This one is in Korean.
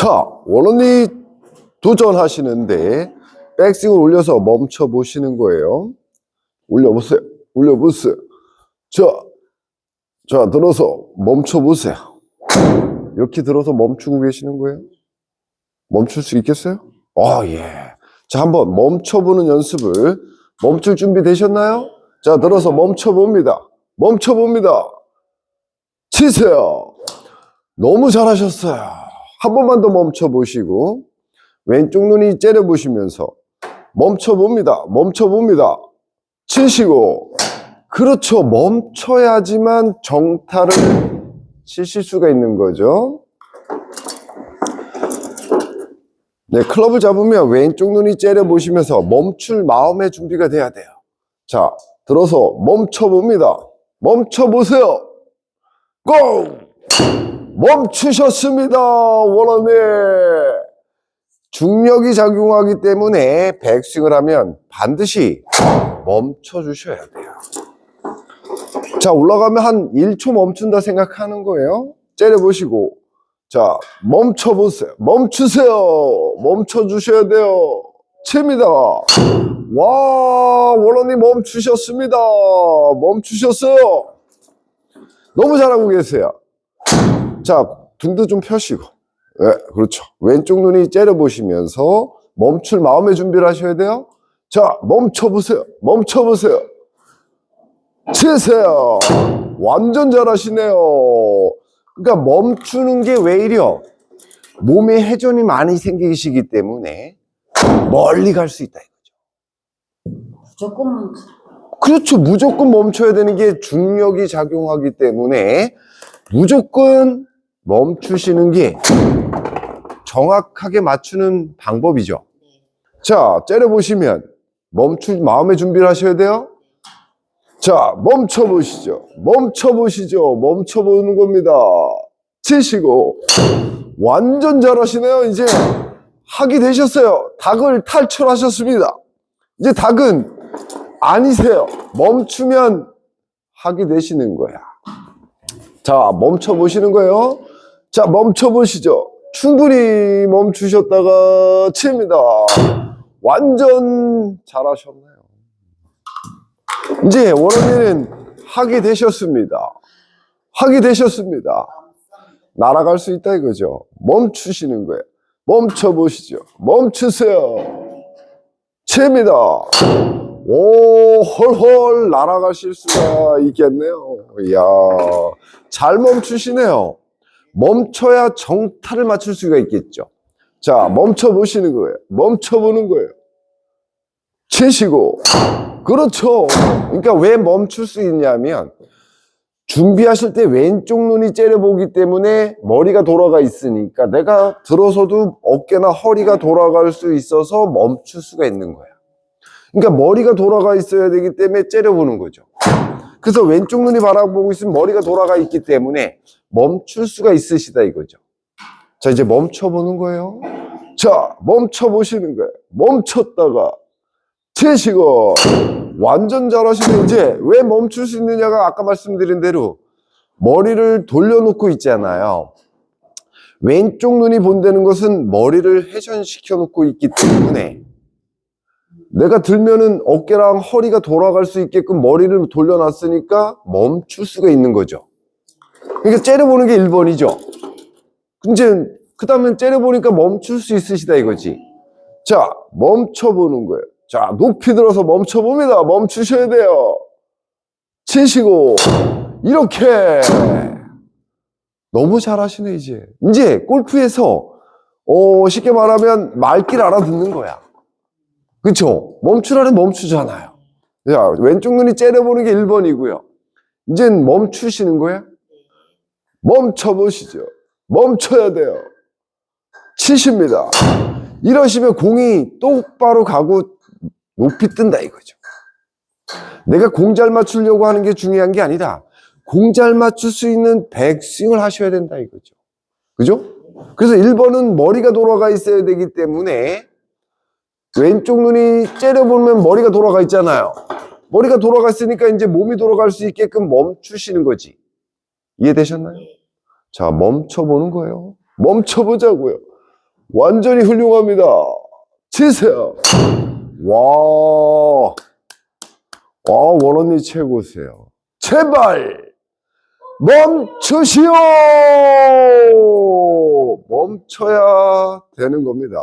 자, 원원이 도전하시는데 백스윙을 올려서 멈춰 보시는 거예요. 올려보세요. 올려보세요. 자, 자, 들어서 멈춰 보세요. 이렇게 들어서 멈추고 계시는 거예요. 멈출 수 있겠어요? 아, 예. 자, 한번 멈춰보는 연습을 멈출 준비 되셨나요? 자, 들어서 멈춰봅니다. 멈춰봅니다. 치세요. 너무 잘하셨어요. 한 번만 더 멈춰보시고, 왼쪽 눈이 째려보시면서, 멈춰봅니다. 멈춰봅니다. 치시고, 그렇죠. 멈춰야지만 정타를 치실 수가 있는 거죠. 네, 클럽을 잡으면 왼쪽 눈이 째려 보시면서 멈출 마음의 준비가 돼야 돼요. 자, 들어서 멈춰봅니다. 멈춰보세요. 고! 멈추셨습니다. 원어민. 중력이 작용하기 때문에 백스윙을 하면 반드시 멈춰 주셔야 돼요. 자, 올라가면 한 1초 멈춘다 생각하는 거예요. 째려 보시고. 자, 멈춰 보세요. 멈추세요. 멈춰 주셔야 돼요. 칩니다. 와, 원원이 멈추셨습니다. 멈추셨어요. 너무 잘하고 계세요. 자, 등도 좀 펴시고. 네, 그렇죠. 왼쪽 눈이 째려보시면서 멈출 마음의 준비를 하셔야 돼요. 자, 멈춰보세요. 멈춰보세요. 치세요. 완전 잘하시네요. 그러니까 멈추는 게 왜 이려? 몸에 회전이 많이 생기시기 때문에 멀리 갈 수 있다 이거죠. 조금 그렇죠. 무조건 멈춰야 되는 게 중력이 작용하기 때문에 무조건 멈추시는 게 정확하게 맞추는 방법이죠. 자, 째려보시면 멈출 마음의 준비를 하셔야 돼요. 자, 멈춰보시죠. 멈춰보시죠. 멈춰보는 겁니다. 치시고. 완전 잘하시네요. 이제 하게 되셨어요. 닭을 탈출하셨습니다. 이제 닭은 아니세요. 멈추면 하게 되시는 거야. 자, 멈춰보시는 거예요. 자, 멈춰보시죠. 충분히 멈추셨다가 칩니다. 완전 잘하셨나요? 이제 원어민은 하게 되셨습니다. 하게 되셨습니다. 날아갈 수 있다 이거죠. 멈추시는 거예요. 멈춰보시죠. 멈추세요. 칩니다. 오, 헐헐 날아가실 수가 있겠네요. 이야, 잘 멈추시네요. 멈춰야 정타를 맞출 수가 있겠죠. 자, 멈춰 보시는 거예요. 멈춰 보는 거예요. 치시고. 그렇죠. 그러니까 왜 멈출 수 있냐면, 준비하실 때 왼쪽 눈이 째려보기 때문에 머리가 돌아가 있으니까 내가 들어서도 어깨나 허리가 돌아갈 수 있어서 멈출 수가 있는 거야. 그러니까 머리가 돌아가 있어야 되기 때문에 째려보는 거죠. 그래서 왼쪽 눈이 바라보고 있으면 머리가 돌아가 있기 때문에 멈출 수가 있으시다 이거죠. 자, 이제 멈춰보는 거예요. 자, 멈춰보시는 거예요. 멈췄다가 치시고 완전 잘하시는 이제 왜 멈출 수 있느냐가 아까 말씀드린 대로 머리를 돌려놓고 있잖아요. 왼쪽 눈이 본다는 것은 머리를 회전시켜 놓고 있기 때문에 내가 들면은 어깨랑 허리가 돌아갈 수 있게끔 머리를 돌려놨으니까 멈출 수가 있는 거죠. 그러니까 째려보는 게 1번이죠. 이제 그 다음엔 째려보니까 멈출 수 있으시다 이거지. 자, 멈춰보는 거예요. 자, 높이 들어서 멈춰봅니다. 멈추셔야 돼요. 치시고, 이렇게. 너무 잘하시네, 이제. 이제 골프에서, 어, 쉽게 말하면 말길 알아듣는 거야. 그쵸? 멈추라는 멈추잖아요. 자, 왼쪽 눈이 째려보는 게 1번이고요. 이젠 멈추시는 거야? 멈춰보시죠. 멈춰야 돼요. 치십니다. 이러시면 공이 똑바로 가고 높이 뜬다 이거죠. 내가 공 잘 맞추려고 하는 게 중요한 게 아니라 공 잘 맞출 수 있는 백스윙을 하셔야 된다 이거죠. 그죠? 그래서 1번은 머리가 돌아가 있어야 되기 때문에 왼쪽 눈이 째려보면 머리가 돌아가 있잖아요. 머리가 돌아갔으니까 이제 몸이 돌아갈 수 있게끔 멈추시는 거지. 이해되셨나요? 네. 자, 멈춰보는 거예요. 멈춰보자고요. 완전히 훌륭합니다. 치세요. 와. 와, 원언니 최고세요. 제발! 멈추시오! 멈춰야 되는 겁니다.